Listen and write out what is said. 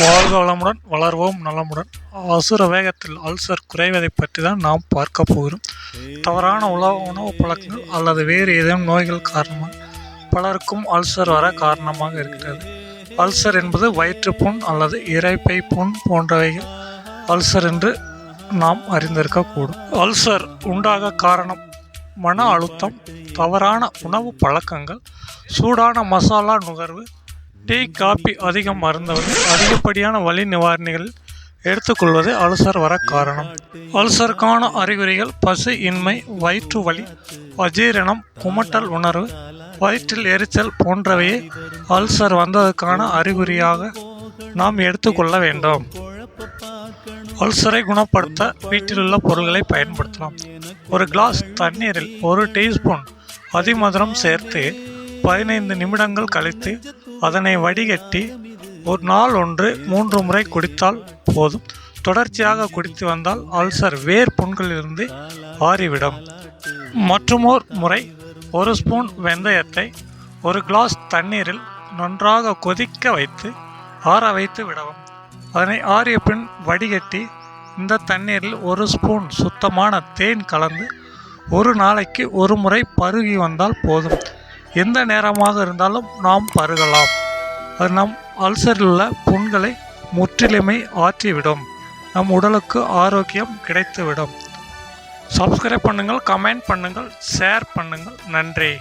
வாழ்க வளமுடன் வளர்வோம் நலமுடன். அசுர வேகத்தில் அல்சர் குறைவதை பற்றி தான் நாம் பார்க்க போகிறோம். தவறான உணவு உணவு பழக்கங்கள் அல்லது வேறு ஏதேனும் நோய்கள் காரணமாக பலருக்கும் அல்சர் வர காரணமாக இருக்கிறது. அல்சர் என்பது வயிற்று புண் அல்லது இறைப்பை புண் போன்றவைகள். அல்சர் என்று நாம் அறிந்திருக்கக்கூடும். அல்சர் உண்டாக காரணம் மன அழுத்தம் தவறான உணவு பழக்கங்கள் சூடான மசாலா நுகர்வு டீ காபி அதிகம் அருந்துவது அதிகப்படியான வலி நிவாரணிகள் எடுத்துக்கொள்வது அல்சர் வர காரணம். அல்சருக்கான அறிகுறிகள் பசி இன்மை வயிற்று வலி அஜீரணம் குமட்டல் உணர்வு வயிற்றில் எரிச்சல் போன்றவையே அல்சர் வந்ததற்கான அறிகுறியாக நாம் எடுத்துக்கொள்ள வேண்டும். அல்சரை குணப்படுத்த வீட்டிலுள்ள பொருள்களை பயன்படுத்தலாம். ஒரு கிளாஸ் தண்ணீரில் ஒரு டீஸ்பூன் அதிமதுரம் சேர்த்து பதினைந்து நிமிடங்கள் கழித்து அதனை வடிகட்டி ஒரு நாள் ஒன்று மூன்று முறை குடித்தால் போதும். தொடர்ச்சியாக குடித்து வந்தால் அல்சர் வேர் புண்களிலிருந்து ஆறிவிடும். மற்றுமோர் முறை ஒரு ஸ்பூன் வெந்தயத்தை ஒரு கிளாஸ் தண்ணீரில் நன்றாக கொதிக்க வைத்து ஆற வைத்து விடவும். அதனை ஆறிய பின் வடிகட்டி இந்த தண்ணீரில் ஒரு ஸ்பூன் சுத்தமான தேன் கலந்து ஒரு நாளைக்கு ஒரு முறை பருகி வந்தால் போதும். எந்த நேரமாக இருந்தாலும் நாம் பருகலாம். அது நம் அல்சரில் உள்ள புண்களை முற்றிலுமே ஆற்றிவிடும். நம் உடலுக்கு ஆரோக்கியம் கிடைத்துவிடும். சப்ஸ்கிரைப் பண்ணுங்கள் கமெண்ட் பண்ணுங்கள் ஷேர் பண்ணுங்கள். நன்றி.